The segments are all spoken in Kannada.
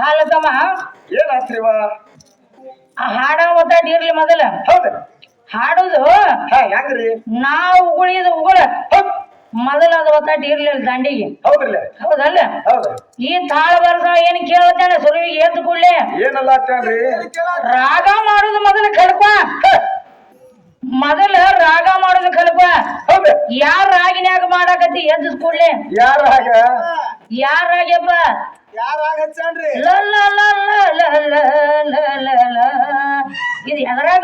ಹಾಲು ತಮ್ಮ ಏನಾತ್ರಿವ? ಆ ಹಾಡ ಒತ್ತಾಡಿರ್ಲಿ ಮೊದಲ. ಹೌದ. ಹಾಡುದು ಹೆಂಗ್ರಿ ನಾವು ಉಗುಳಿದ ಉಗುಳ. ಮೊದಲ ಅದು ಒತ್ತಾಟ ಇರ್ಲಿಲ್ಲ ದಂಡಿಗೆ. ಹೌದ್ರಲ್ಲ? ಹೌದಲ್ಲ? ಹೌದ. ಈ ತಾಳ ಬರ್ದ ಏನ್ ಕೇಳ್ತಾನೆ? ಸುರುವಿಗೆ ಎದ್ದು ಕೂಡ್ಲೆ. ಏನಲ್ಲ ರಾಗ ಮಾಡುದು ಮೊದಲ ಕಲ್ಪ ಮೊದಲ ರಾಗ ಮಾಡೋದು ಕಲ್ಪ ಯಾರ ರಾಗಿನ್ಯಾಗ ಮಾಡಾಕತ್ತಿ ಎದ್ದು ಕೂಡ್ಲೆ? ಯಾರ ರಾಗ? ಯಾರ ರಾಗ್ಯಪ್ಪ? ಇದು ಎದರಾಗ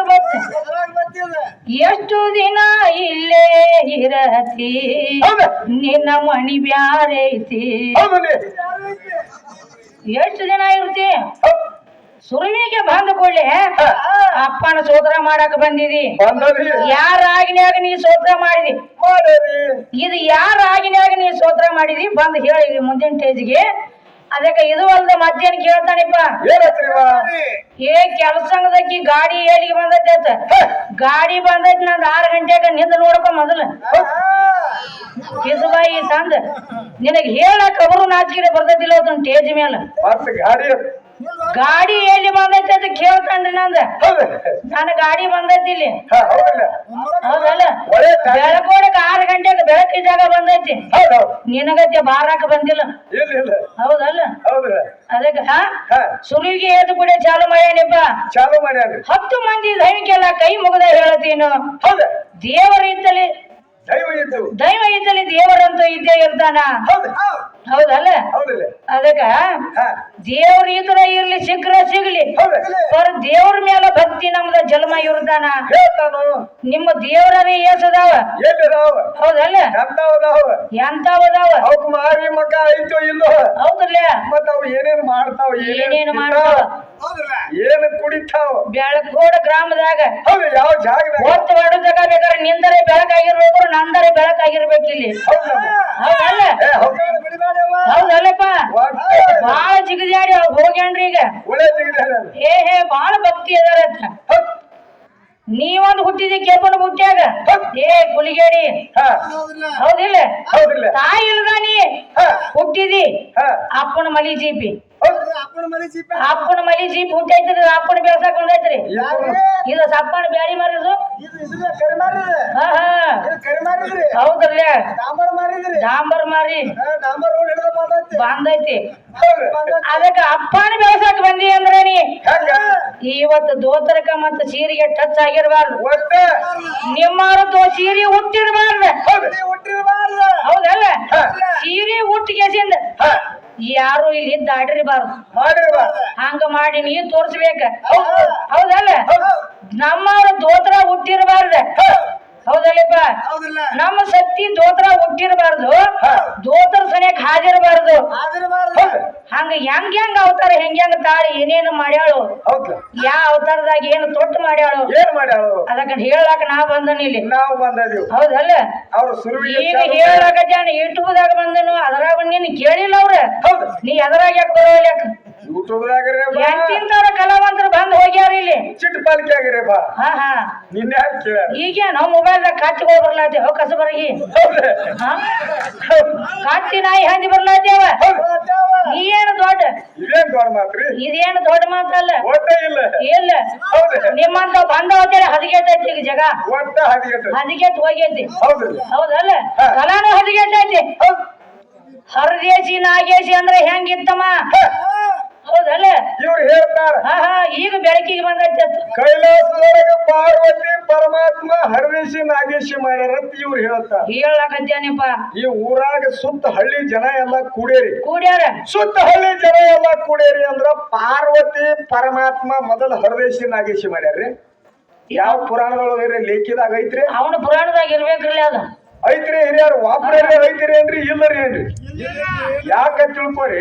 ಎಷ್ಟು ದಿನ ಇಲ್ಲೇ ಇರತಿ? ನಿನ್ನ ಮಣಿ ಬ್ಯಾರೆ ಬ್ಯಾರೈತಿ ಎಷ್ಟು ದಿನ ಇರ್ತಿ? ಸುರುವಿಗೆ ಬಂದ ಕೊಳ್ಳಿ ಅಪ್ಪನ ಸೋದರ ಮಾಡಕ್ ಬಂದಿದಿ. ಯಾರ ನೀ ಸೋದರ ಮಾಡಿದಿ? ಇದು ಯಾರಾಗಿನಾಗ ನೀ ಸೋದರ ಮಾಡಿದಿ? ಬಂದು ಹೇಳಿ ಮುಂದಿನ ಟೇಜ್ಗೆ ಅದಕ್ಕೆ ಇದು ಅಲ್ದ ಮತ್ತೇನ್ ಕೇಳ್ತಾನಿಪ್ಪ? ಏ ಕೆಲಸಂಗದಕ್ಕಿ ಗಾಡಿ ಏಳಿಗೆ ಬಂದೈತೆ ಅಂತ ಗಾಡಿ ಬಂದೈತಿ ನಂದು ಆರು ಗಂಟೆಗೆ ನಿಂದ ನೋಡಪ್ಪ ಮೊದಲು. ಕಿಸುಬಾಯಿ ತಂದ ನಿನಗೆ ಹೇಳಕ್ ಅವರು ನಾಚಿಕೆ ಬರ್ತೈತಿಲ್ಲ ಅದನ್ನ ಟೇಜ್ ಮೇಲೆ ಗಾಡಿ ಗಾಡಿ ಎಲ್ಲಿ ಬಂದೈತಿ ಅಂತ ಕೇಳ್ತಾನ್ರಿ ನಂದ. ನನ್ನ ಗಾಡಿ ಬಂದೈತಿ ಇಲ್ಲಿ. ಹೌದಲ್ಲ? ಹೌದಲ್ಲ? ಒಳ್ಳೆ ಗಾಡಿ. ಬೆಳಕೋಡಕ್ ಆರು ಗಂಟೆಗೆ ಬೆಳಕಿದ್ದಾಗ ಬಂದೈತಿ. ಹೌದ್ ಹೌದ್. ನಿನಗತ್ತೆ ಬಾರಾಕ ಬಂದಿಲ್ಲ. ಹೌದಲ್ಲ? ಅದಕ್ಕೆ ಹಾ? ಸುಲಿಗೆ ಎದ್ದು ಕೂಡ ಚಾಲು ಮಾಡ್ಯಾನಿಪ್ಪ ಚಾಲು ಮಾಡ್ಯಾನ ಹತ್ತು ಮಂದಿ ದೈವಿಕೆಲ್ಲ ಕೈ ಮುಗದ ಹೇಳತೀನು ದೇವರ ಇದ್ದಲಿ ದೈವ ಇದ್ದು ದೈವ ಇದ್ದಲಿ ದೇವರಂತೂ ಇದ್ದೇ ಇರ್ತಾನ. ಹೌದಲ್ಲ? ಅದಕ್ಕ ದೇವ್ರ ಇದ್ರ ಇರ್ಲಿ ಸಿಕ್ಕ್ರ ಸಿಗ್ಲಿ. ಪರ ದೇವ್ರ ಮೇಲೆ ಭಕ್ತಿ ನಮ್ದ ಜನ್ಮ ಇರ್ದಾನ ನಿಮ್ಮ ದೇವರೇ ಏಸದಾವ? ಹೌದಲ್ಲ? ಎಂತಾವದಾವ? ಅವಕ್ ಮಾರಿ ಮಕ್ಕ ಐತೋ ಇಲ್ಲೋ? ಹೌದಲ್ಲ ಮತ್ತ ಅವ್ ಏನೇನ್ ಮಾಡ್ತಾವ ಏನೇನು ಮಾಡ್ತಾವ? ಏನ್ ಕುಡಿತಾವ? ಬೆಳಕೋಡ ಗ್ರಾಮದಾಗ ಯಾವ ಜಾಗದಾಗ? ಹೊತ್ತು ಹೊಡೆದಾಗ ಬೇಕಾದ್ರೆ ನಿಂದರೆ ಬೆಳಕಾಗಿರ್ಬೇಕು ನಂದರೆ ಬೆಳಕಾಗಿರ್ಬೇಕು ಇಲ್ಲಿ ಹೌದಮ್ಮ. ಹೌದಲ್ಲ ಹೌದಲ್ಲಪ್ಪ. ಬಾಳ ಜಿಗದಾಡಿ ಅವ್ರು ಹೋಗ್ಯಾನ್ರಿ ಈಗ. ಹೇ ಹೇ ಬಾಳ ಭಕ್ತಿ ಅದಾರ ನೀವೊಂದು ಹುಟ್ಟಿದಿ ಕೇಳ್ಕೊಂಡು ಹುಟ್ಟ್ಯಾಗ ಏ ಕುಲಿಗೇಡಿ ಹೌದಿಲ್ಲ? ತಾಯಿ ಇಲ್ದ ನೀ ಹುಟ್ಟಿದಿ? ಅಪ್ಪನ ಮಲಿ ಜೀಪಿ. ಅಪ್ಪನ ಮಲಿ ಜೀಪ್ ಹುಂಟೈತ್ರಿ ಅಪ್ಪನ ಬೆಳ್ಸಾಕ ಒಂದೈತ್ರಿ ಇದು ಸಪ್ಪನ ಬ್ಯಾಳಿ ಮಾರಿದ್ರು. ಡಾಂಬರ್ ಮಾರಿ. ಬಂದೈತಿ. ಅದಕ್ಕೆ ಅಪ್ಪನ ಬಂದಿ ಅಂದ್ರೆ ನೀ? ಇವತ್ತು ದೋತರಕ ಮತ್ತ ಸೀರಿಗೆ ಟಚ್ ಆಗಿರ್ಬಾರ್ದು. ನಿಮ್ಮವರು ಸೀರಿ ಸೀರೆ ಹುಟ್ಟಿರ್ಬಾರ್ದು ಹೌದಲ್ಲ? ಸೀರೆ ಹುಟ್ಟಿಗೆ ಯಾರು ಇಲ್ಲಿ ಇದ್ದ ಮಾಡಿರುವ ಹಂಗ ಮಾಡಿ ನೀ ತೋರ್ಸ್ಬೇಕ. ಹೌದಲ್ಲ? ನಮ್ಮವ್ರ ದೋತ್ರ ಹುಟ್ಟಿರ್ಬಾರ್ದ. ಹೌದಲ್ಲಪ್ಪ ಹೌದಿಲ್ಲ. ನಮ್ಮ ಸತ್ತಿ ದೋತ್ರ ಹುಟ್ಟಿರಬಾರ್ದು. ದೋತ್ರ ಸನಿಯಕ್ ಹಾಜಿರಬಾರ್ದು ಹಂಗ ಹೆಂಗ್ ಹೆಂಗ್ ಅವತಾರ ಹೆಂಗ್ ಹೆಂಗ್ ತಾಳಿ ಏನೇನು ಮಾಡ್ಯಾಳು? ಯಾ ಅವತಾರದಾಗ ಏನು ತೊಟ್ಟು ಮಾಡ್ಯಾಳು? ಏನ್ ಮಾಡ್ಯಾಳು? ಅದಕ್ಕ ಹೇಳಾಕ ನಾ ಬಂದನು ಇಲ್ಲಿ. ನಾವು ಬಂದದೀವಿ. ಹೌದಲ್ಲ? ಅವ್ರ ಈಗ ಹೇಳಾಕ ಜಾನ ಯೂಟ್ಯೂಬ್ದಾಗ ಬಂದನು ಅದ್ರಾಗ ನೀನು ಕೇಳಿಲ್ಲ ಅವ್ರ. ನೀ ಎದ್ರಾಗ ಯಾಕೆ ಬರೋಲ್ಯಾಕ? ಬಾ. ಎಂತಿಂತವ್ರ ಕಲಾವಂತರು ಬಂದ್ ಹೋಗ್ಯಾರ ಇಲ್ಲಿ? ಚಿಟ್ ಪಾಲಿಕೆ ಆಗಿರಿ ಬಾ. ಹಾ ಹಾ. ನಿನ್ನೆ ಯಾಕೆ ಕೇಳ್ಯಾರ? ಈಗ ನಾವು ಮೊಬೈಲ್ದಾಗ ಕಚ್ಚಿಗೆ ಬರ್ಲಾತಿ ಹೋ ಕಸ ಬರಗಿ. ಹೌದು? ಹಾ? ನಾಯಿ ಹಂದಿ ಬರ್ಲಾತೇವ ನೀ ಏನು ದೊಡ್ಡ? ಇದೇನ್ ದೊಡ್ಡ ಮಾತ್ರಿ? ಇದೇನು ದೊಡ್ಡ ಮಾತಲ್ಲ ಒಟ್ಟೆ ಇಲ್ಲ. ಇಲ್ಲ. ಹೌದು? ನಿಮ್ಮಂತ ಬಂದ ಹದಿಗೆಟ್ಟೈತಿ ಈಗ ಜಗ. ಒಟ್ಟ ಹದಿಗೆಟ್ಟು ಹೋಗೈತಿ ಹೌದು. ಹೌದಲ್ಲ. ಕಲಾನು ಹದಿಗೆಟ್ಟೈತಿ. ಹೌದು. ಹರದೇಶಿ ನಾಗೇಶಿ ಅಂದ್ರೆ ಹೆಂಗಿತ್ತಮ್ಮ? ಹೌದಲ್ಲ? ಇವ್ರು ಹೇಳ್ತಾರೆ. ಹಾ ಹಾ ಈಗ ಬೆಳಕಿಗೆ ಬಂದೈತೆ. ಕೈಲಾಸದೊಳಗೆ ಪಾರ್ವತಿ ಪರಮಾತ್ಮ ಹರದೇಶಿ ನಾಗೇಶಿ ಮಾಡ್ಯಾರ ಅಂತ ಇವ್ರು ಹೇಳ್ತಾರ. ಹೇಳಕತ್ಯಾನಿಪ್ಪ ಈ ಊರಾಗ ಸುತ್ತ ಹಳ್ಳಿ ಜನ ಎಲ್ಲ ಕೂಡೇರಿ. ಕೂಡ್ಯಾರ? ಸುತ್ತ ಹಳ್ಳಿ ಜನ ಎಲ್ಲ ಕೂಡೇರಿ ಅಂದ್ರ ಪಾರ್ವತಿ ಪರಮಾತ್ಮ ಮೊದಲ ಹರದೇಶಿ ನಾಗೇಶಿ ಮಾಡ್ಯಾರ್ರಿ ಯಾವ ಪುರಾಣದೊಳಗ ಲೇಖಿದಾಗ ಐತ್ರಿ? ಅವನ ಪುರಾಣದಾಗ ಇರ್ಬೇಕ್ರಿ ಅದು. ಐತ್ರಿ ಹಿರಿಯರು ವಾಪರ ಐತ್ರಿ ಏನ್ರಿ? ಇಲ್ಲರಿ ಏನ್ರಿ? ಯಾಕ ತಿಳ್ಕೊರಿ?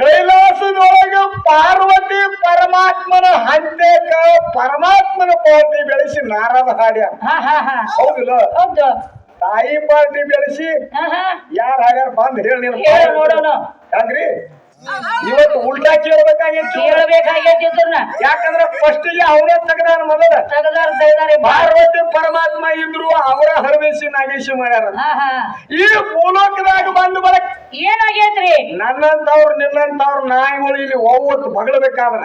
ಕೈಲಾಸದೊಳಗ ಪಾರ್ವತಿ ಪರಮಾತ್ಮನ ಹಂತೇಕ ಪರಮಾತ್ಮನ ಪಾರ್ಟಿ ಬೆಳೆಸಿ ನಾರದ ಹಾಡ್ಯ. ಹಾ ಹಾ ಹಾ. ಹೌದಿಲ್ಲ? ಹೌದು. ತಾಯಿ ಪಾರ್ಟಿ ಬೆಳೆಸಿ ಯಾರ ಹಾಡ್ಯಾರ ಬಂದ್ ಹೇಳು ನೋಡೋಣ. ಹಂಗ್ರಿ ಇವತ್ತು ಉಲ್ಟಾ ಕೇಳ್ಬೇಕಾಗಿತ್ತು ಕೇಳಬೇಕಾಗೈತಿ ಯಾಕಂದ್ರೆ ಯಾಕಂದ್ರ ಫಸ್ಟಿಗೆ ಅವರೇ ತೆಗದಾರ ಮೊದಲ. ತೆಗದಾರ ತೆಗದಾರೆ ಪಾರ್ವತಿ ಪರಮಾತ್ಮ ಇದ್ರು ಅವರ ಹರವೇಸಿ ನಾಗೇಶ ಮಾಡ್ಯಾರ. ಈ ಭೂಲೋಕದಾಗ ಬಂದು ಬರಕ್ ಏನಾಗೈತ್ರಿ? ನನ್ನಂತವ್ರು ನಿನ್ನಂತವ್ರು ನಾಯಿಗಳು ಇಲ್ಲಿ ಒವ್ವತ್ತು ಬಗಳಬೇಕಾದ್ರ.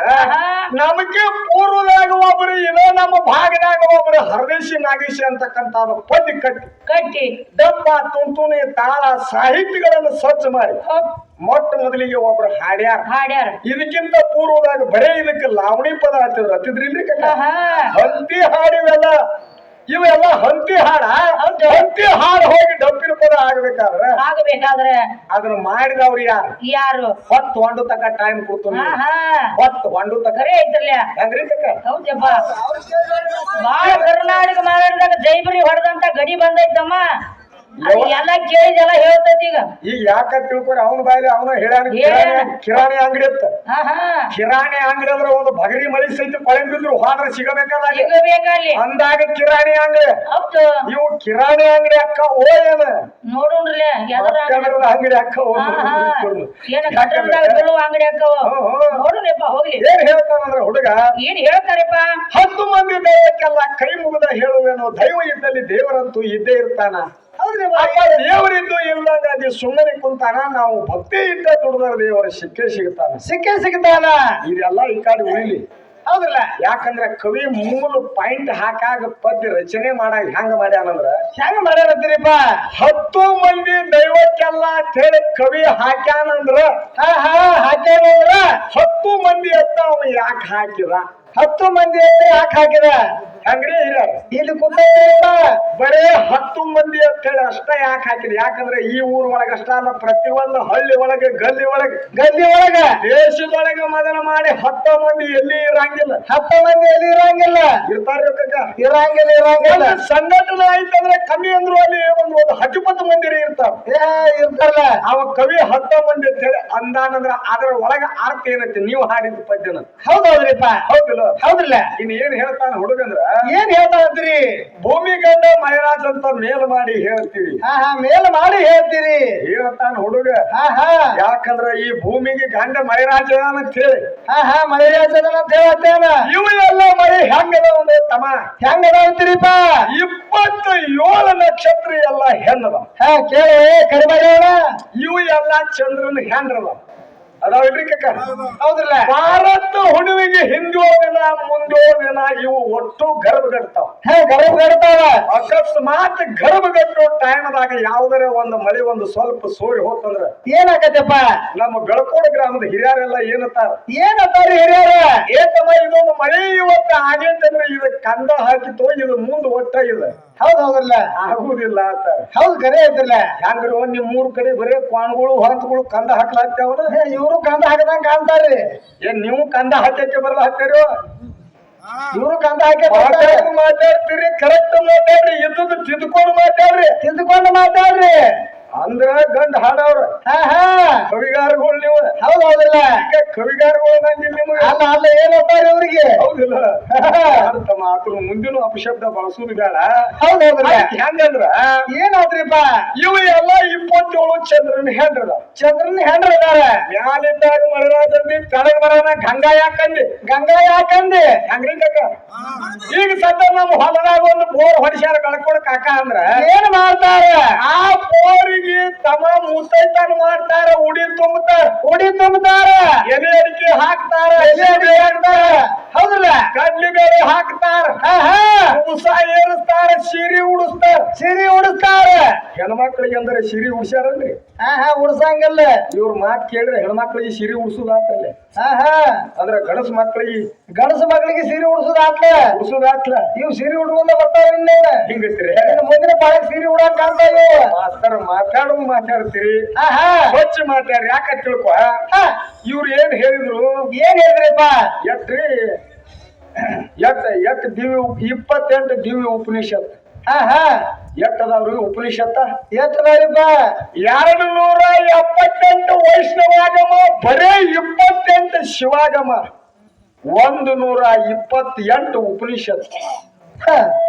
ನಮಗೆ ಪೂರ್ವದಾಗ ಒಬ್ರು ಇದೆ ನಮ್ಮ ಭಾಗದಾಗ ಒಬ್ರು ಹರದೇಶಿ ನಾಗೇಶಿ ಅಂತಕ್ಕಂತ ಪದ್ಯ ಕಟ್ಟಿ. ಕಟ್ಟಿ. ದಪ್ಪ ತುಂತುಣಿ ತಾಳ ಸಾಹಿತ್ಯಗಳನ್ನು ಸ್ವಚ್ಛ ಮಾಡಿ. ಮೊಟ್ಟ ಮೊದಲಿಗೆ ಒಬ್ರು ಹಾಡ್ಯಾರ. ಹಾಡ್ಯಾರ. ಇದಕ್ಕಿಂತ ಪೂರ್ವದಾಗ ಬರೇ ಇದಕ್ಕೆ ಲಾವಣಿ ಪದ ಹತ್ತಿದ್ರು ಹತ್ತಿದ್ರಿಲ್ರಿ. ಹಂತಿ ಹಾಡಿವೆಲ್ಲ. ಇವೆಲ್ಲ ಹಂತಿ ಹಾಡ. ಹಂತಿ ಹಾಡು ಹೋಗಿ ಡಬ್ಬಿನ ಪದ ಆಗ್ಬೇಕಾದ್ರೆ ಆಗಬೇಕಾದ್ರೆ ಅದನ್ನ ಮಾಡಿದವ್ರು ಯಾರು? ಯಾರು? ಹೊತ್ತು ಹೊಂಡು ತಕ ಟೈಮ್ ಕೊಡ್ತು ಹೊತ್ತು ಹೊಂಡು ತಕ ರೇ ಐತ್ರಲ್ಲ. ಹೆಂಗ್ರಿ ತಕ್ಕ ಹೌದಪ್ಪ. ಬಾಳ ಕರ್ನಾಟಕ ಮಾತಾಡಿದಾಗ ಜೈಬರಿ ಹೊಡೆದಂತ ಗಡಿ ಬಂದೈತಮ್ಮ. ಎಲ್ಲ ಕೇಳಿದೆಲ್ಲ ಹೇಳ್ತೈತಿ ಈಗ. ಈಗ ಯಾಕ ತಿಳ್ಕೊರಿ? ಅವನ ಬಾಯಲ್ಲಿ ಅವನ ಹೇಳ್ಯಾನ ಕಿರಾಣಿ ಅಂಗಡಿ ಇತ್ತ. ಕಿರಾಣಿ ಅಂಗಡಿ ಅಂದ್ರೆ ಒಂದು ಬಗರಿ ಮಳಿ ಸಹಿತ ಕೊಳೆ ಹಾದ್ರೆ ಸಿಗಬೇಕಲ್ಲಿ ಅಂದಾಗ ಕಿರಾಣಿ ಅಂಗಡಿ. ಇವು ಕಿರಾಣಿ ಅಂಗಡಿ ಅಕ್ಕ ಓ ಏನ ನೋಡೋಣ್ರಲ್ಲ ಅಂಗಡಿ ಅಕ್ಕ ಅಂಗಡಿ ಹ್ಮ್. ನೋಡ್ರಪ್ಪ ಹೋಗ್ಲಿ. ಏನ್ ಹೇಳ್ತಾನಂದ್ರ ಹುಡುಗ? ಏನ್ ಹೇಳ್ತಾರಪ್ಪ? ಹತ್ತು ಮಂದಿ ದೈವಕ್ಕೆಲ್ಲ ಕೈ ಮುಗಿದ ಹೇಳುವೇನೋ ದೈವ ಇದ್ದಲ್ಲಿ ದೇವರಂತೂ ಇದ್ದೇ ಇರ್ತಾನ. ಅಪ್ಪ ದೇವರಿದ್ದು ಇಲ್ದಂಗ ಅದಿ ಸುಮ್ಮನೆ ಕುಂತಾನ ನಾವು ಭಕ್ತಿ ಇದ್ದ ದುಡ್ದರ ದೇವರ ಸಿಕ್ಕೇ ಸಿಗ್ತಾನ ಸಿಕ್ಕೇ ಸಿಗ್ತಾನ ಇದೆಲ್ಲ ಈ ಕಾಡಿ ಉಳಿಲಿ ಹೌದಲ್ಲ ಯಾಕಂದ್ರೆ ಕವಿ ಮೂಲ ಪಾಯಿಂಟ್ ಹಾಕಾಗ ಪದ್ಯ ರಚನೆ ಮಾಡಾಗ ಹೆಂಗ ಮಾಡ್ಯಾನಂದ್ರ ಹೆಂಗ ಮಾಡ್ಯಾರತ್ತೀರಿಪ್ಪ ಹತ್ತು ಮಂದಿ ದೈವಕ್ಕೆಲ್ಲ ಅಂತೇಳಿ ಕವಿ ಹಾಕ್ಯಾನಂದ್ರ ಹಾ ಹಾ ಹಾಕ್ಯಾನಂದ್ರ? ಹತ್ತು ಮಂದಿ ಅಂತ ಅವನು ಯಾಕೆ ಹಾಕಿದ? ಹತ್ತು ಮಂದಿ ಯಾಕೆ ಹಾಕಿದ? ಹಂಗ್ರಿ ಇಲ್ಲ ಇಲ್ಲಿ ಬರೇ ಹತ್ತು ಮಂದಿ ಅಂತ ಹೇಳಿ ಅಷ್ಟ ಯಾಕೆ ಹಾಕಿದ? ಯಾಕಂದ್ರೆ ಈ ಊರ್ ಒಳಗ ಅಷ್ಟ ಅಲ್ಲ ಪ್ರತಿಯೊಂದು ಹಳ್ಳಿ ಒಳಗೆ ಗಲ್ಲಿ ಒಳಗ. ಗಲ್ಲಿ ಒಳಗ? ದೇಶದೊಳಗೆ ಮೊದಲ ಮಾಡಿ ಹತ್ತು ಮಂದಿ ಎಲ್ಲಿ ಇರಂಗಿಲ್ಲ? ಹತ್ತು ಮಂದಿ ಎಲ್ಲಿ ಇರಂಗಿಲ್ಲ? ಇರ್ತಾರ ಇರಂಗಿಲ್ಲ ಇರಂಗಿಲ್ಲ. ಸಂಘಟನೆ ಆಯ್ತಂದ್ರೆ ಕಮ್ಮಿ ಅಂದ್ರು ಅಲ್ಲಿ ಒಂದು ಒಂದು ಹತ್ತೊಂಬತ್ತು ಮಂದಿ ಇರ್ತಾರ ಏ ಇರ್ತಾರಲ್ಲ. ಅವ ಕವಿ ಹತ್ತು ಮಂದಿ ಅಂತ ಹೇಳಿ ಅಂದಾನಂದ್ರ ಅದ್ರ ಒಳಗ ಅರ್ಥ ಏನೈತಿ? ನೀವು ಹಾಡಿದ ಪದ್ಯನ. ಹೌದೌದ್ರಿಪ್ಪ. ಹೌದಿಲ್ಲ? ಹೌದ್ರಲ್ಲ? ಇನ್ ಏನ್ ಹೇಳ್ತಾನ ಹುಡುಗಂದ್ರ ಏನ್ ಹೇಳ್ತಾರಂತ್ರಿ ಭೂಮಿ ಗಂಡ ಮೈರಾಜ್ ಅಂತ ಮೇಲ್ ಮಾಡಿ ಹೇಳ್ತೀವಿ. ಹಾ ಹಾ ಮೇಲ್ ಮಾಡಿ ಹೇಳ್ತೀರಿ. ಹೇಳ್ತಾನ ಹುಡುಗ. ಹಾ ಹಾ. ಯಾಕಂದ್ರ ಈ ಭೂಮಿಗೆ ಗಂಡ ಮೈರಾಜ್ ಅಂತ ಹೇಳಿ. ಹಾ ಹಾ ಮಳೆ ಅಂತ ಹೇಳತ್ತೇನ? ಇವು ಎಲ್ಲ ಮೈ ಹೆಂಗದ ಒಂದೇ ತಮ? ಹೆಂಗದ ಅಂತೀರಿಪ್ಪ? ಇಪ್ಪತ್ತು ಏಳು ನಕ್ಷತ್ರ ಎಲ್ಲ ಹೆಣ್ಣದ ಹಾ ಕೇಳಿ ಕಡಿಮೆ ಇವು ಎಲ್ಲ ಚಂದ್ರನ ಹೆಂಡ್ರದ ಅದಾವಿಲ್ರಿ ಕಕ್ಕ ಹೌದ್ರಲ್ಲ? ಭಾರತ ಹುಡುವಿಗೆ ಹಿಂದೋ ದಿನ ಮುಂದೋ ದಿನ ಇವು ಒಟ್ಟು ಗರ್ಭಗಡ್ತಾವ. ಹೇ ಗರ್ಭ ಗಡ್ತಾವ ಅಕಸ್ಮಾತ್ ಗರ್ಭಗಟ್ಟೋ ಟೈಮ್ದಾಗ ಯಾವ್ದಾರ ಒಂದು ಮಳೆ ಒಂದು ಸ್ವಲ್ಪ ಸೋರಿ ಹೋತಂದ್ರ ಏನಾಗತ್ತಪ್ಪ ನಮ್ಮ ಬೆಳಕೋಡ ಗ್ರಾಮದ ಹಿರಿಯರೆಲ್ಲ ಏನತ್ತಾರ ಏನತ್ತಾರ ಹಿರಿಯರ? ಏತಮ್ಮ ಆಗೈತಂದ್ರೆ ಇದು ಕಂದ ಹಾಕಿತ್ತು ಇದು ಮುಂದ್ ಒಟ್ಟ ಇದು ಹೌದ್ ಹೌದಲ್ಲ ಆಗುದಿಲ್ಲ ಅಂತ. ಹೌದ್ ಕರೆ ಐತ್ರಲ್ಲ ಹೆಂಗ್ರು ನಿಮ್ ಮೂರ್ ಕಡೆ ಬರೀ ಕ್ವಾಣ್ಗಳು ಹೊರತುಗಳು ಕಂದ ಹಾಕ್ಲಾಗ್ತಾವ್ರ ಇವರು ಕಂದ ಹಾಕದಂಗ ಕಾಣ್ತಾರ್ರಿ ಏನ್ ನೀವು ಕಂದ ಹಾಕಕ್ಕೆ ಬರಲ್ಲ ಹಾಕ್ತಾರೋ ಇವರು ಕಂದ ಹಾಕಿ ಮಾತಾಡ್ ಮಾತಾಡ್ತೀರಿ ಕರೆಕ್ಟ್ ಮಾತಾಡ್ರಿ ಇದ್ದದ್ದು ತಿದ್ಕೊಂಡು ಮಾತಾಡ್ರಿ. ತಿದ್ಕೊಂಡು ಮಾತಾಡ್ರಿ. ಅಂದ್ರ ಗಂಡ ಹಾಡವ್ರ. ಹಾ ಹಾ. ಕವಿಗಾರಗಳು ನೀವು. ಹೌದ್ ಹೌದಿಲ್ಲ. ಕವಿಗಾರಗಳು ನಿಮ್ಗೆ ನಿಮಗೆ. ಅಲ್ಲ ಅಲ್ಲ ಅವ್ರಿಗೆ. ಹೌದಿಲ್ಲ. ಅರ್ಥ ಮಾತ್ರ ಮುಂದಿನ ಅಪಶಬ್ದ ಬಳಸೋದು ಬೇಡ. ಹೌದೌದ್ರ ಹೆಂಗಂದ್ರ ಏನಾದ್ರಿಪ್ಪ? ಇವು ಎಲ್ಲ ಇಪ್ಪತ್ತೇಳು ಚಂದ್ರನ ಹೆಂಡ್ರದ ಚಂದ್ರನ್ ಹೆಂಡ್ರ ಅದಾರ ಮ್ಯಾಲಿದ್ದಾಗ ಮಳೆರಾಜಂದಿ ಕೆಳಗ್ ಬರೋಣ ಗಂಗಾ ಯಾಕಂದಿ? ಗಂಗಾ ಯಾಕಂದಿ? ಹೆಂಗ್ರಿ ಈಗ ಸದ್ದ ನಮ್ಮ ಹೊಲದಾಗ ಒಂದು ಬೋರ್ ಹೊಡಿಸ್ಯಾರ ಕಳ್ಕೊಡ ಕಾಕ ಅಂದ್ರ. ಏನ್ ಮಾಡ್ತಾರ? ಆ ಬೋರಿಗೆ ತಮ ಮುತ್ತೈತನ ಮಾಡ್ತಾರ, ಉಡಿ ತುಂಬತಾರ ಉಡಿ ತುಂಬತಾರ ಎಲೆ ಅಡಿಕೆ ಹಾಕ್ತಾರ, ಎಲೆ ಅಡಿಕೆ ಹಾಕ್ತಾರ. ಹೌದಲ್ಲ? ಕಡ್ಲಿ ಬೇಳೆ ಹಾಕ್ತಾರ. ಉಸ ಏರಿಸ್ತಾರ, ಸಿರಿ ಉಡಿಸ್ತಾರ ಸಿರಿ ಉಡಿಸ್ತಾರ. ಹೆಣ್ಮಕ್ಳಿಗೆ ಅಂದ್ರೆ ಸಿರಿ ಉಡ್ಸ್ಯಾರಲ್ರಿ? ಹಾ ಉಡ್ಸಂಗಿಲ್ಲ. ಇವ್ರ ಮಾತ್ ಕೇಳ್ರಿ ಹೆಣ್ಮಕ್ಳಿಗೆ ಸಿರಿ ಉಡ್ಸುದಾತಲ್ಲ. ಹಾ ಹಾ. ಅಂದ್ರೆ ಗಣಸ್ ಮಕ್ಳಿಗೆ? ಗಣಸ ಮಕ್ಳಿಗೆ ಸೀರೆ ಉಡ್ಸೋದಾತ್ಲ ಉಡ್ಸುದಾತ್ಲ. ಇವ್ ಸೀರೆ ಉಡ್ಕೊಂಡ ಬರ್ತಾರ ಇನ್ನೇನ? ಹಿಂಗ್ರಿ ಮುಂದಿನ ಪಾಳಕ್ ಸೀರೆ ಸಿರಿ ಕಾಣ್ತಾವ. ಮಾಸ್ತರ ಮಾತಾಡೋದು ಮಾತಾಡ್ತೀರಿ? ಸ್ವಚ್ಛ ಮಾತಾಡ್ರಿ ಯಾಕ ತಿಳ್ಕೊ ಇವ್ರು ಏನ್ ಹೇಳಿದ್ರು? ಏನ್ ಹೇಳಿದ್ರಪ್ಪ? ಎತ್ರಿ. ಎಟ್ ಎತ್ ದಿವ್ಯ ಇಪ್ಪತ್ತೆಂಟು ದಿವ್ಯ ಉಪನಿಷತ್. ಹಾ ಹಾ ಎಟ್ ಅದಾವ್ರಿ ಉಪನಿಷತ್ತ? ಎಷ್ಟದಾರಿಪ್ಪ ಎರಡು ನೂರ ಎಪ್ಪತ್ತೆಂಟು ವೈಷ್ಣವಾಗಮ ಬರೇ ಇಪ್ಪತ್ತೆಂಟು ಶಿವಾಗಮ. ಒಂದು ನೂರ ಇಪ್ಪತ್ತೆಂಟು ಉಪನಿಷತ್.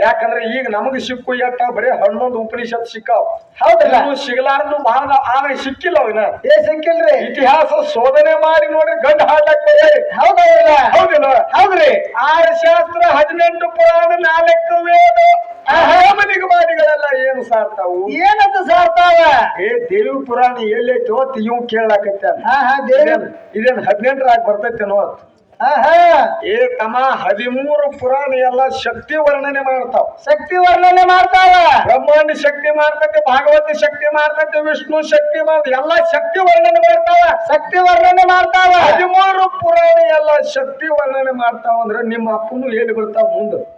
ಯಾಕಂದ್ರೆ ಈಗ ನಮಗ್ ಸಿಕ್ಕು ಎಟ್ಟ ಬರೀ ಹನ್ನೊಂದು ಉಪನಿಷತ್ ಸಿಕ್ಕಾವ್. ಹೌದಲ್ಲ? ಸಿಗಲಾರ್ದು ಬಹಳ ಆಗ ಸಿಕ್ಕಿಲ್ಲ ಅವನ. ಏ ಸಿಕ್ಕಿಲ್ರಿ. ಇತಿಹಾಸ ಶೋಧನೆ ಮಾಡಿ ನೋಡ್ರಿ ಗಡ್ಡ ಹಾಡ್ಲಕ್ ಬರೀ ಹೌದಲ್ಲ ಹೌದಿಲ್ಲ ಹೌದ್ರಿ. ಆರು ಶಾಸ್ತ್ರ ಹದಿನೆಂಟು ಪುರಾಣ ನಾಲ್ಕು ವೇದ ನಿಗಮಾದಿಗಳೆಲ್ಲ ಏನು ಸಾರ್ತಾವು? ಏನಂತ ಸಾರ್ತಾವ? ಏ ದೇವಿ ಪುರಾಣ ಇವ್ ಕೇಳಾಕತ್ತ ಹಾ ಹಾ ದೇವಿ ಇದೇನ್ ಹದಿನೆಂಟರಾಗ ಬರ್ತೈತೆ ಹಾ ಏ ತಮ್ಮ ಹದಿಮೂರು ಪುರಾಣ ಎಲ್ಲ ಶಕ್ತಿ ವರ್ಣನೆ ಮಾಡ್ತಾವ. ಶಕ್ತಿ ವರ್ಣನೆ ಮಾಡ್ತಾವ. ಬ್ರಹ್ಮಾಂಡ ಶಕ್ತಿ ಮಾಡ್ತೈತೆ ಭಾಗವತಿ ಶಕ್ತಿ ಮಾಡ್ತೈತೆ ವಿಷ್ಣು ಶಕ್ತಿ ಮಾಡ್ತ ಎಲ್ಲ ಶಕ್ತಿ ವರ್ಣನೆ ಮಾಡ್ತಾವ. ಶಕ್ತಿ ವರ್ಣನೆ ಮಾಡ್ತಾವ. ಹದಿಮೂರು ಪುರಾಣ ಎಲ್ಲ ಶಕ್ತಿ ವರ್ಣನೆ ಮಾಡ್ತಾವ ಅಂದ್ರೆ ನಿಮ್ಮ ಅಪ್ಪನು ಹೇಳಿ ಬಿಡ್ತಾವ ಮುಂದೆ.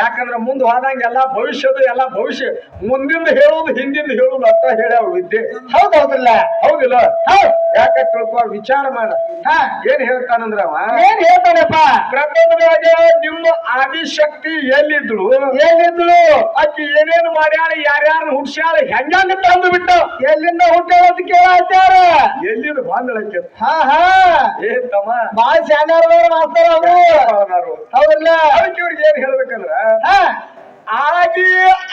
ಯಾಕಂದ್ರೆ ಮುಂದೆ ಹೋದಂಗೆ ಎಲ್ಲ ಭವಿಷ್ಯದ ಎಲ್ಲ ಭವಿಷ್ಯ ಮುಂದಿಂದ ಹೇಳೋದು ಹಿಂದಿಂದ ಹೇಳೋದು ಅರ್ಥ ಹೇಳ್ಯಾವ ವಿದ್ಯೆ ಹೌದ್ ಹೌದಿಲ್ಲ ಹೌದಿಲ್ಲ? ಯಾಕೆ ಯಾಕ ತಿಳ್ಕೊ ವಿಚಾರ ಮಾಡ. ಹಾ. ಏನ್ ಹೇಳ್ತಾನಂದ್ರ ಅವ? ಏನ್ ಹೇಳ್ತಾನಪ್ಪ? ಪ್ರಪಂಚದಾಗ ನಿಮ್ಮ ಆದಿಶಕ್ತಿ ಎಲ್ಲಿದ್ಳು? ಎಲ್ಲಿದ್ಳು? ಅಕ್ಕಿ ಏನೇನು ಮಾಡ್ಯಾಳ ಯಾರ್ಯಾರು ಹುಡ್ಸ್ಯಾಳ ಹೆಂಗಂಗ ತಂದು ಬಿಟ್ಟು? ಎಲ್ಲಿಂದ ಹುಟ್ಟ್ಯಾಳ ಅಂತ ಕೇಳತ್ತಾರ ಎಲ್ಲಿಂದ ಬಂದಳಕ್ಕೆ? ಹಾ ಹಾ. ಏನ್ ತಮ್ಮ. ಬಾಳ ಶಾನ್ಯಾರ ಮಾಸ್ತರ ಅವರು. ಹೌದಲ್ಲ ಅದಕ್ಕೆ ಇವ್ರಿಗೆ ಏನ್ ಹೇಳ್ಬೇಕಂದ್ರ? ಆದಿ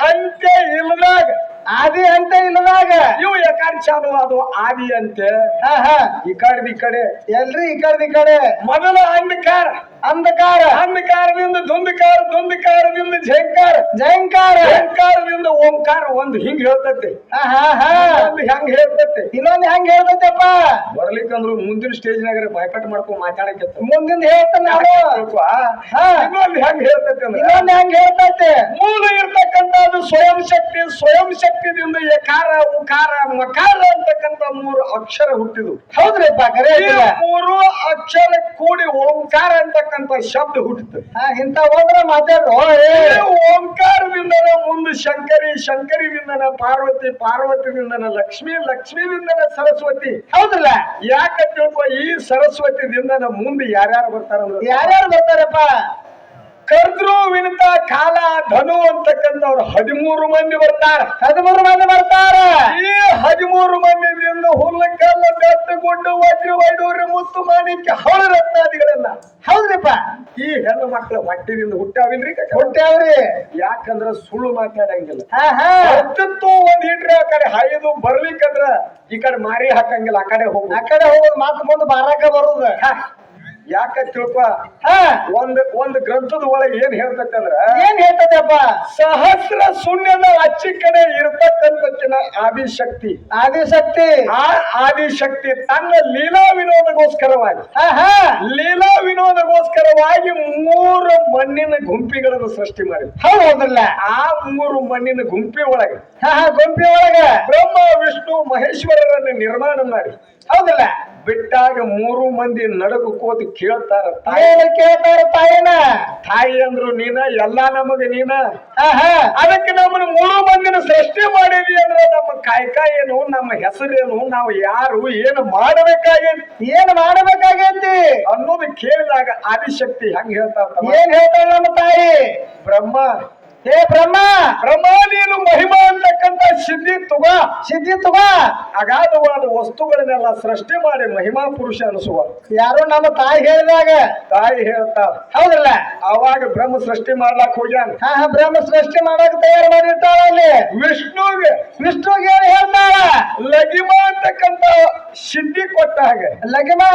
ಅಂತ್ಯ ಇಲ್ಲದಾಗ. ಆದಿ ಅಂತ ಇಲ್ಲದಾಗ. ಇವು ಯಾಕಂದ್ರೆ ಚಾಲು ಅದು ಆದಿ ಅಂತೆ ಹಾ ಹಾ. ಈ ಕಡೆ ಈ ಕಡೆ. ಎಲ್ರಿ ಈ ಕಡೆ ಈ ಕಡೆ. ಮೊದಲ ಅಂಧಕಾರ. ಅಂಧಕಾರ. ಅಂಧಕಾರದಿಂದ ದುಂಧಕಾರ ದುಂಧಕಾರದಿಂದ ಝಂಕಾರ ಜಯಂಕಾರ. ಝಂಕಾರದಿಂದ ಓಂಕಾರ ಒಂದು ಹಿಂಗ್ ಹೇಳ್ತೈತಿ. ಹಾ ಹಾ ಹಾ. ಒಂದು ಹೆಂಗ್ ಹೇಳ್ತೈತಿ. ಇನ್ನೊಂದ್ ಹೆಂಗ್ ಹೇಳ್ತೈತಪ್ಪ. ಬರ್ಲಿಕ್ಕಂದ್ರು ಮುಂದಿನ ಸ್ಟೇಜ್ ನಾಗ ಬಾಯ್ಪಾಟ್ ಮಾಡ್ಕೊಂಡ್ ಮಾತಾಡಕ್ಕೆ ಮುಂದಿನ ಹೇಳ್ತಾನೆ. ಇನ್ನೊಂದು ಹೆಂಗ್ ಹೇಳ್ತೈತಿ ಇನ್ನೊಂದ್ ಹೆಂಗ್ ಹೇಳ್ತೈತೆ. ಮೂಲ ಇರ್ತಕ್ಕಂಥದ್ದು ಸ್ವಯಂ ಶಕ್ತಿ ಸ್ವಯಂ ಶಕ್ತಿದಿಂದ ಯಕಾರ ಉಕಾರ ಮಕಾರ ಅಂತಕ್ಕಂಥ ಮೂರು ಅಕ್ಷರ ಹುಟ್ಟಿದ್ವು. ಹೌದ್ರಿಪ್ಪ ಕರೆ ಮೂರು ಅಕ್ಷರ ಕೂಡಿ ಓಂಕಾರ ಅಂತಕ್ಕಂಥ ಶಬ್ದ ಹುಟ್ಟಿತು ಇಂತ ಹೋದ್ರೆ ಮಾತಾಡ್ರು. ಓಂಕಾರದಿಂದ ಮುಂದೆ ಶಂಕರಿ ಶಂಕರಿ ಶಂಕರಿದಿಂದನ ಪಾರ್ವತಿ ಪಾರ್ವತಿನಿಂದನ ಲಕ್ಷ್ಮಿ ಲಕ್ಷ್ಮಿಯಿಂದನ ಸರಸ್ವತಿ. ಹೌದಲ್ಲ ಯಾಕ ತಿಳ್ಕೊ ಈ ಸರಸ್ವತಿದಿಂದ ಮುಂದೆ ಯಾರ್ಯಾರು ಬರ್ತಾರ ಯಾರ್ಯಾರು ಬರ್ತಾರಪ್ಪ? ಕರ್ದ್ರು ವಿನತ ಕಾಲ ಧನು ಅಂತಕ್ಕಂಥವ್ರು ಹದಿಮೂರು ಮಂದಿ ಬರ್ತಾರ. ಹದಿಮೂರು ಮಂದಿ ಬರ್ತಾರ. ಈ ಹದಿಮೂರು ಮಂದಿದಿಂದ ಹುಲ್ಲಕಲ್ಲ ಬೆಟ್ಟಗುಡ್ಡು ವಜ್ರ ವೈಡೂರಿ ಮುತ್ತು ಮಾಣಿಕ್ಯ ಹಳ ರತ್ನಾದಿಗಳೆಲ್ಲ. ಹೌದ್ರಿಪ್ಪ ಈ ಹೆಣ್ಣು ಮಕ್ಕಳು ಹೊಟ್ಟಿನಿಂದ ಹುಟ್ಟಾವಿಲ್ರಿ ಹುಟ್ಟಾವ್ರಿ ಯಾಕಂದ್ರ ಸುಳ್ಳು ಮಾತಾಡಂಗಿಲ್ಲ. ಹತ್ತಿತ್ತು ಒಂದ್ ಹಿಡ್ರಿ ಆ ಕಡೆ ಹಾಯ್ದು ಬರ್ಲಿಕ್ಕಂದ್ರ ಈ ಕಡೆ ಮಾರಿ ಹಾಕಂಗಿಲ್ಲ ಆ ಕಡೆ ಹೋಗು. ಆ ಕಡೆ ಹೋಗೋದು ಮಾತು ಮುಂದೆ ಬಾರಾಕ ಬರೋದು. ಯಾಕ ತಿಳ್ಕೊ? ಹಾ. ಒಂದ್ ಒಂದ್ ಗ್ರಂಥದ ಒಳಗೆ ಏನ್ ಹೇಳ್ತಕ್ಕಂದ್ರ ಅಂದ್ರ ಏನ್ ಹೇಳ್ತದಪ್ಪ ಸಹಸ್ರ ಶೂನ್ಯದ ಅಚ್ಚಿ ಕಡೆ ಇರತಕ್ಕಂಥಕ್ಕಿನ ಆದಿಶಕ್ತಿ. ಆದಿಶಕ್ತಿ. ಆ ಆದಿಶಕ್ತಿ ತನ್ನ ಲೀಲಾ ವಿನೋದಗೋಸ್ಕರವಾಗಿ. ಲೀಲಾ ವಿನೋದಗೋಸ್ಕರವಾಗಿ ಮೂರು ಮಣ್ಣಿನ ಗುಂಪಿಗಳನ್ನು ಸೃಷ್ಟಿ ಮಾಡಿ ಹೌದಲ್ಲ ಆ ಮೂರು ಮಣ್ಣಿನ ಗುಂಪಿ ಒಳಗೆ ಹಾ ಒಳಗೆ ಗೊಂಪಿ ಒಳಗ. ಬ್ರಹ್ಮ ವಿಷ್ಣು ಮಹೇಶ್ವರರನ್ನು ನಿರ್ಮಾಣ ಮಾಡಿ. ಹೌದಲ್ಲ? ಬಿಟ್ಟಾಗ ಮೂರು ಮಂದಿ ನಡಗು ಕೂತು ಕೇಳ್ತಾರ ತಾಯಿ. ಕೇಳ್ತಾರ ತಾಯಿನ? ತಾಯಿ ಅಂದ್ರು ನೀನ ಎಲ್ಲಾ ನಮಗ ನೀನ. ಅದಕ್ಕೆ ನಮ್ಮನ್ನ ಮೂರು ಮಂದಿನ ಸೃಷ್ಟಿ ಮಾಡಿದ್ವಿ ಅಂದ್ರೆ ನಮ್ಮ ಕಾಯಕ ಏನು ನಮ್ಮ ಹೆಸರೇನು ನಾವು ಯಾರು ಏನು ಮಾಡಬೇಕಾಗೈತಿ? ಏನ್ ಮಾಡಬೇಕಾಗೈತಿ? ಅನ್ನೋದು ಕೇಳಿದಾಗ ಆದಿಶಕ್ತಿ ಹೆಂಗ್ ಹೇಳ್ತಾರ? ಏನ್ ಹೇಳ್ತಾಳ ನಮ್ಮ ತಾಯಿ? ಬ್ರಹ್ಮ ಹೇ ಬ್ರಹ್ಮ! ಬ್ರಹ್ಮ ನೀನು ಮಹಿಮಾ ಅಂತಕ್ಕಂಥ ಸಿದ್ಧಿ ತುಗ. ಸಿದ್ಧಿ ತಗೋ. ಅಗಾಧವಾದ ವಸ್ತುಗಳನ್ನೆಲ್ಲ ಸೃಷ್ಟಿ ಮಾಡಿ ಮಹಿಮಾ ಪುರುಷ ಅನಿಸುವ. ಯಾರು ನಮ್ಮ ತಾಯಿ ಹೇಳಿದಾಗ. ತಾಯಿ ಹೇಳ್ತಾಳ. ಹೌದಲ್ಲ ಅವಾಗ ಬ್ರಹ್ಮ ಸೃಷ್ಟಿ ಮಾಡ್ಲಾಕ್ ಹೋಗ್ಯಾನ. ಹಾ ಹಾ ಬ್ರಹ್ಮ ಸೃಷ್ಟಿ ಮಾಡಕ್ ತಯಾರು ಮಾಡಿರ್ತಾಳ ಅಲ್ಲಿ. ವಿಷ್ಣುಗೆ ವಿಷ್ಣುಗೆ ಏನ್ ಹೇಳ್ತಾಳ? ಲಗಿಮ ಅಂತಕ್ಕಂತ ಸಿದ್ಧಿ ಕೊಟ್ಟಾಗ ಹಾಗೆ.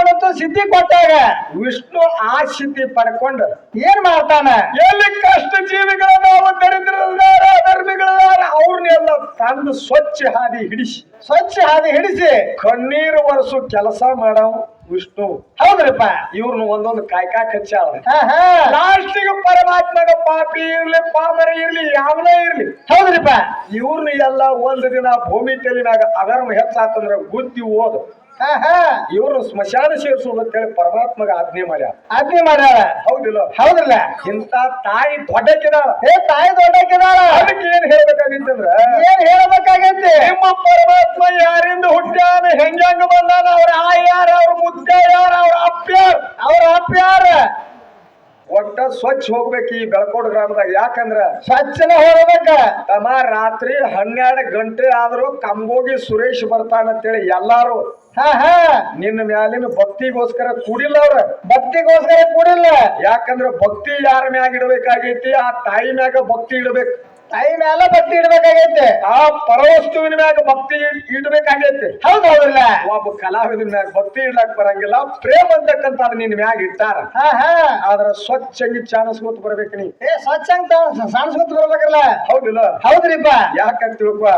ಅನ್ನೋ ಸಿದ್ಧಿ ಕೊಟ್ಟಾಗ ವಿಷ್ಣು ಆ ಸಿದ್ಧಿ ಪಡ್ಕೊಂಡು. ಏನ್ ಮಾಡ್ತಾನ? ಎಲ್ಲಿ ಕಷ್ಟ ಜೀವಿಗಳದಾವ ದರಿದ್ರದಾರ ಧರ್ಮಿಗಳದಾರ ಅವ್ರನ್ನೆಲ್ಲ ತಂದು ಸ್ವಚ್ಛ ಹಾದಿ ಹಿಡಿಸಿ. ಸ್ವಚ್ಛ ಹಾದಿ ಹಿಡಿಸಿ ಕಣ್ಣೀರು ಒರೆಸು ಕೆಲಸ ಮಾಡವ್ ವಿಷ್ಣು. ಹೌದ್ರಪ್ಪ. ಇವ್ರನ್ನ ಒಂದೊಂದು ಕಾಯ್ಕಾ ಕಚ್ಚಾಳ. ಲಾಸ್ಟಿಗೆ ಪರಮಾತ್ಮಗ ಪಾಪಿ ಇರ್ಲಿ ಪಾಮರ ಇರ್ಲಿ ಯಾವನೇ ಇರ್ಲಿ. ಹೌದ್ರಿಪ್ಪ. ಇವ್ರನ್ನ ಎಲ್ಲ ಒಂದ್ ದಿನ ಭೂಮಿ ತೆಲಿನಾಗ ಅಧರ್ಮ ಹೆಚ್ಚಾತಂದ್ರೆ ಬುದ್ಧಿ ಓದು. ಇವ್ರನ್ನ ಸ್ಮಶಾನ ಸೇರಿಸೋದು ಅಂತೇಳಿ ಪರಮಾತ್ಮಗ ಆಜ್ಞೆ ಮಾಡ್ಯಾರ ಆಜ್ಞೆ ಮಾಡ್ಯಾರ ಹೌದಿಲ್ಲ. ಹೌದಿಲ್ಲ ಇಂತ ತಾಯಿ ದೊಡ್ಡ ದೊಡ್ಡಕ್ಕಿದಾಳ. ಏ ತಾಯಿ ದೊಡ್ಡ ದೊಡ್ಡಕ್ಕಿದಾಳ. ಅದಕ್ಕೆ ಏನ್ ಹೇಳ್ಬೇಕಾಗಿತ್ತಂದ್ರ ಏನ್ ಹೇಳ್ಬೇಕಾಗೈತಿ? ನಿಮ್ಮ ಪರಮಾತ್ಮ ಯಾರಿಂದ ಹುಟ್ಟ್ಯಾನ? ಹೆಂಗ್ಯಾಂಗ ಬಂದಾನ? ಅವ್ರ ಆಯಾರ ಯಾರ ಅವ್ರ ಮುದ್ದ ಯಾರ ಅವ್ರ ಅಪ್ಪ ಯಾರ ಅವ್ರ ಅಪ್ಪ್ಯಾರ ಒಟ್ಟ ಸ್ವಚ್ಛ ಹೋಗ್ಬೇಕು ಈ ಬೆಳಕೋಡು ಗ್ರಾಮದಾಗ. ಯಾಕಂದ್ರ ಸ್ವಚ್ಛನ ಹೋಗ್ಬೇಕ. ತಮ ರಾತ್ರಿ ಹನ್ನೆರಡು ಗಂಟೆ ಆದ್ರೂ ಕಂಬೋಗಿ ಸುರೇಶ್ ಬರ್ತಾನ ಅಂತೇಳಿ ಎಲ್ಲಾರು. ಹಾ ಹಾ. ನಿನ್ನ ಮ್ಯಾಲಿನ ಭಕ್ತಿ ಭಕ್ತಿಗೋಸ್ಕರ ಕೂಡಿಲ್ಲ ಅವ್ರ. ಭಕ್ತಿಗೋಸ್ಕರ ಕೂಡಿಲ್ಲ. ಯಾಕಂದ್ರ ಭಕ್ತಿ ಯಾರ ಮ್ಯಾಗ ಇಡಬೇಕಾಗೈತಿ? ಆ ತಾಯಿ ಮ್ಯಾಗ ಭಕ್ತಿ ಇಡಬೇಕು. ತಾಯಿ ಮ್ಯಾಲ ಭಕ್ತಿ ಇಡ್ಬೇಕಾಗೈತೆ. ಆ ಪರವಸ್ತುವಿನ ಮ್ಯಾಗ ಭಕ್ತಿ ಇಡ್ಬೇಕಾಗೈತೆ. ಹೌದು ಹೌದಿಲ್ಲ ಒಬ್ಬ ಕಲಾವಿದನ ಮ್ಯಾಗ ಭಕ್ತಿ ಇಡ್ಲಾಕ್ ಬರಂಗಿಲ್ಲ ಪ್ರೇಮ ಅಂತಕ್ಕಂತ ಅದ್ ನಿನ್ ಮ್ಯಾಗ ಇಟ್ಟಾರ. ಆದ್ರ ಸ್ವಚ್ಛಂಗಿ ಚಾನಸ್ಕೊತ ಬರ್ಬೇಕು ನೀ. ಏ ಸ್ವಚ್ಛ ಅಂತ ಸಾಣಿಸ್ಕೊತ ಬರ್ಬೇಕಲ್ಲ. ಹೌದಿಲ್ಲ. ಹೌದ್ರಿಪ್ಪ. ಯಾಕಂತ ತಿಳ್ಕೊ?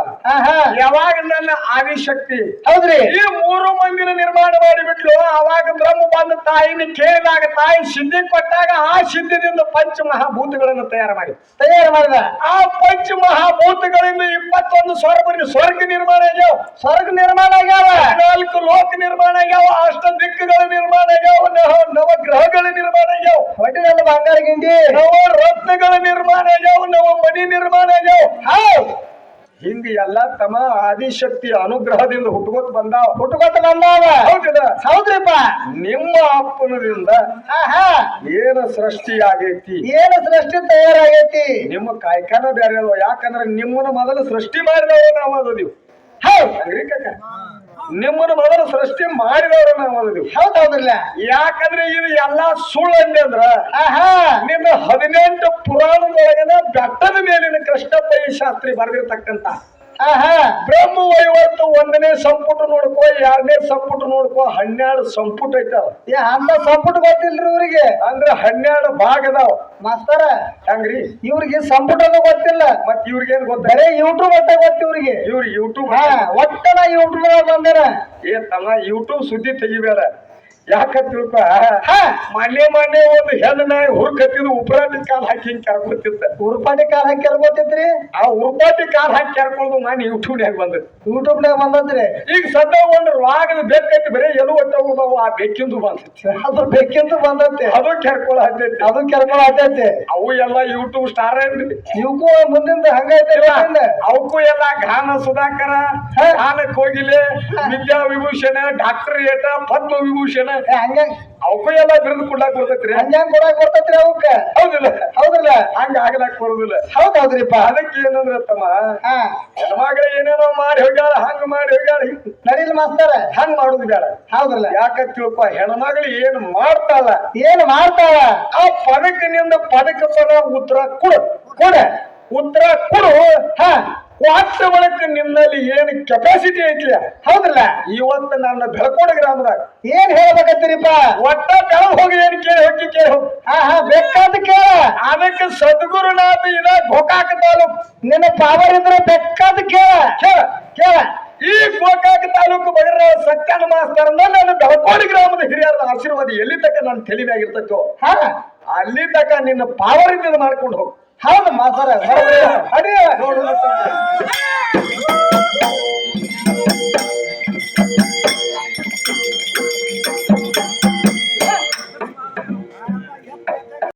ಯಾವಾಗ ನನ್ನ ಆದಿಶಕ್ತಿ? ಹೌದ್ರಿ. ಈ ಮೂರು ಮಂದಿರ ನಿರ್ಮಾಣ ಮಾಡಿಬಿಟ್ಲು ಅವಾಗ ಬ್ರಹ್ಮ ಬಂದ ತಾಯಿನ ಕೇಳಿದಾಗ ತಾಯಿ ಸಿದ್ಧಿ ಕೊಟ್ಟಾಗ ಆ ಸಿದ್ಧಿದಿಂದ ಪಂಚ ಮಹಾಭೂತಗಳನ್ನು ತಯಾರು ಮಾಡಿ. ತಯಾರು ಮಾಡಿದ. ಆ ಪಂಚ ಮಹಾಭೂತಗಳಿಂದ ಇಪ್ಪತ್ತೊಂದು ಸ್ವರ್ಗ ಸ್ವರ್ಗ ನಿರ್ಮಾಣ ಆಗ್ಯಾವ. ಸ್ವರ್ಗ ನಿರ್ಮಾಣ ಆಗ್ಯಾವ. ನಾಲ್ಕು ಲೋಕ ನಿರ್ಮಾಣ ಆಗ್ಯಾವ. ಅಷ್ಟ ದಿಕ್ಕುಗಳ ನಿರ್ಮಾಣ ಆಗ್ಯಾವ. ನವ ನವಗ್ರಹಗಳ ನಿರ್ಮಾಣ ಆಗ್ಯಾವ. ಒಟ್ಟಿನಲ್ಲಿ ಬಂಗಾರ ಗಿಂಡಿ. ನವ ರತ್ನಗಳ ನಿರ್ಮಾಣ ಆಗ್ಯಾವ. ನವ ಮಣಿ ನಿರ್ಮಾಣ ಆಗ್ಯಾವ. ಹೌದ್. ಹಿಂಗ ಎಲ್ಲ ತಮ್ಮ ಆದಿಶಕ್ತಿ ಅನುಗ್ರಹದಿಂದ ಹುಟ್ಟುಗೋತ್ ಬಂದಾವ ಹುಟ್ಟುಕೊತ ಬಂದಾವ? ಹೌದಿಲ್ಲ ಹೌದ್ರಿಪ್ಪ. ನಿಮ್ಮ ಅಪ್ಪನದಿಂದ ಏನ ಸೃಷ್ಟಿ ಆಗೈತಿ? ಏನು ಸೃಷ್ಟಿ ತಯಾರಾಗೈತಿ? ನಿಮ್ಮ ಕಾಯ್ಕಾನ ಬೇರೆ ಯಾಕಂದ್ರೆ ನಿಮ್ಮನ್ನ ಮೊದಲು ಸೃಷ್ಟಿ ಮಾಡಿದವರು ನಾವು ಅದು ನೀವು. ಹೌದು. ಕಾಕ? ನಿಮ್ಮನ್ನ ಮೊದಲು ಸೃಷ್ಟಿ ಮಾಡಿದವರು ನಾವು ಹೌದು ಯಾಕಂದ್ರೆ ಇದು ಎಲ್ಲಾ ಸುಳ್ಳು ಅಂದೆ ಅಂದ್ರ ಹಾ ಹಾ ನಿಮ್ಮ ಹದಿನೆಂಟು ಪುರಾಣದೊಳಗನ ಬೆಟ್ಟದ ಮೇಲಿನ ಕೃಷ್ಣಪ್ಪ ಶಾಸ್ತ್ರಿ ಬರೆದಿರ್ತಕ್ಕಂತ ಬ್ರಹ್ಮ ವೈವರ್ತು ಒಂದನೇ ಸಂಪುಟ ನೋಡ್ಕೋ ಎರಡನೇ ಸಂಪುಟ ನೋಡ್ಕೋ ಹನ್ನೆರಡು ಸಂಪುಟ ಐತಾವ. ಏ ಅನ್ನ ಸಂಪುಟ ಗೊತ್ತಿಲ್ರಿ ಇವ್ರಿಗೆ. ಅಂದ್ರೆ ಹನ್ನೆರಡು ಭಾಗ ಅದಾವ. ಮಾಸ್ತರ ಹಂಗ್ರಿ? ಇವ್ರಿಗೆ ಸಂಪುಟದ ಗೊತ್ತಿಲ್ಲ. ಮತ್ ಇವ್ರಿಗೇನ್ ಗೊತ್ತ? ಬರೇ ಯೂಟ್ಯೂಬ್ ಅಂತ ಗೊತ್ತ ಇವ್ರಿಗೆ. ಇವ್ರಿಗೆ ಯೂಟ್ಯೂಬ್ ಒಟ್ಟನ ಯೂಟ್ಯೂಬ್ ಬಂದಾರ ಏ ತಮ್ಮ ಯೂಟ್ಯೂಬ್ ಸುದ್ದಿ ತೆಗಿಬೇಡ. ಯಾಕ ಮನೆ ಮನೆ ಮೊನ್ನೆ ಮೊನ್ನೆ ಒಂದು ಹೆಣ್ಣು ನಾಯಿ ಹುರ್ಕತ್ತಿದ್ದು ಉಪರಾಟಿ ಕಾಲ್ ಹಾಕಿ ಹಿಂಗ್ ಕರ್ಕೊತಿದ್ದ ಉರ್ಪಾಟಿ ಕಾಲ್ ಹಾಕಿ ಕರ್ಕೊತಿದ್ರಿ? ಆ ಉರ್ಪಾಟಿ ಕಾಲ್ ಹಾಕಿ ಕರ್ಕೊಂಡು ನಾನು ಯೂಟ್ಯೂಬ್ನ್ಯಾಗ ಬಂದ ಯೂಟ್ಯೂಬ್ನ್ಯಾಗ ಬಂದದ್ರಿ? ಈಗ ಸದ್ಯ ಒಂದು ರಾಗದ ಬೆಕ್ಕೈತಿ ಬರೀ ಎಲ್ಲ ಒಟ್ಟವು ಆ ಬೆಕ್ಕಿಂದು ಬಂದೈತಿ. ಅದು ಬೆಕ್ಕಿಂದು ಬಂದತ್ತೆ ಅದು ಕೆರ್ಕೊಳ ಹತ್ತೈತಿ. ಅದು ಕೆರ್ಕೊಳ ಹತ್ತೈತಿ. ಅವು ಎಲ್ಲ ಯೂಟ್ಯೂಬ್ ಸ್ಟಾರ್ ಏನ್ರಿ? ಇವಕ್ಕೂ ಮುಂದಿಂದ ಹಂಗೈತಿ. ಅವಕ್ಕೂ ಎಲ್ಲ ಘಾನ ಸುಧಾಕರ ಘಾನಕ್ ಹೋಗಿಲ್ಲ ವಿದ್ಯಾ ವಿಭೂಷಣ ಡಾಕ್ಟರ್ ಏಟ ಪದ್ಮ ವಿಭೂಷಣ ಹಂಗ ಅವಕ್ಕೂ ಎಲ್ಲ ಬಿರುದು ಕೊಡ್ಲಾಕ್ ಬರ್ತೈತ್ರಿ. ಹಂಗ ಕೊಡಾಕ್ ಬರ್ತೈತ್ರಿ ಅವಕ್ಕ. ಹೌದಿಲ್ಲ. ಹೌದಲ್ಲ ಹಂಗ ಆಗ್ಲಾಕ್ ಬರುದಿಲ್ಲ. ಹೌದ್ ಹೌದ್ರಿಪ್ಪ ಅದಕ್ಕೆ ಏನಂದ್ರ ತಮ್ಮ ಹಾ. ಹೆಣ್ಮಗಳ ಏನೇನೋ ಮಾಡಿ ಹೋಗ್ಯಾಳ ಹಂಗ ಮಾಡಿ ಹೋಗ್ಯಾಳ ನಡೀಲಿ ಮಾಸ್ತಾರ. ಹಂಗ್ ಮಾಡುದು ಬೇಡ. ಹೌದಲ್ಲ ಯಾಕ ತಿಳ್ಕೊ ಹೆಣ್ಮಗಳು ಏನ್ ಮಾಡ್ತಾಳ? ಏನ್ ಮಾಡ್ತಾಳ? ಆ ಪದಕನಿಂದ ಪದಕ ಪದ ಉತ್ತರ ಕೊಡು. ಕೊಡ. ಉತ್ತರ ಕೊಡು. ಹಾ. ವಾಟ್ಸ ಒಳಕ್ಕೆ ನಿನ್ನಲ್ಲಿ ಏನು ಕೆಪಾಸಿಟಿ ಐತಿಲ್ಲ ಹೌದಲ್ಲ ಇವತ್ತು ನನ್ನ ಬೆಳಕೋಡ ಗ್ರಾಮದಾಗ. ಏನ್ ಹೇಳ್ಬೇಕತ್ತೀರಿಪ್ಪ ಒಟ್ಟ ಬೆಳ ಹೋಗಿ ಏನ್ ಕೇಳಿ ಹೋಗಿ ಕೇಳಿ ಹೋಗಿ. ಹಾ ಹಾ ಬೇಕಾದ ಕೇಳ. ಅದಕ್ಕೆ ಸದ್ಗುರುನಾಥ ಇದ ಗೋಕಾಕ ತಾಲೂಕು. ನಿನ್ನ ಪಾವರ್ ಇದ್ರೆ ಬೇಕಾದ ಕೇಳ. ಕೇಳ ಕೇಳ. ಈ ಗೋಕಾಕ ತಾಲೂಕು ಬಗರ ಸತ್ಯಾನ ಮಾಸ್ತರ ನಾನು ಬೆಳಕೋಡಿ ಗ್ರಾಮದ ಹಿರಿಯರ ಆಶೀರ್ವಾದ ಎಲ್ಲಿ ತಕ್ಕ ನನ್ನ ತಲೆಮ್ಯಾಗಿರ್ತೈತೋ ಹಾ. ಅಲ್ಲಿ ತಕ್ಕ ನಿನ್ನ ಪಾವರ್ ಇದ್ದ ಮಾಡ್ಕೊಂಡು ಹೋಗು. ಹೌದು ಮಾತಾರ ಅಡಿ ನೋಡು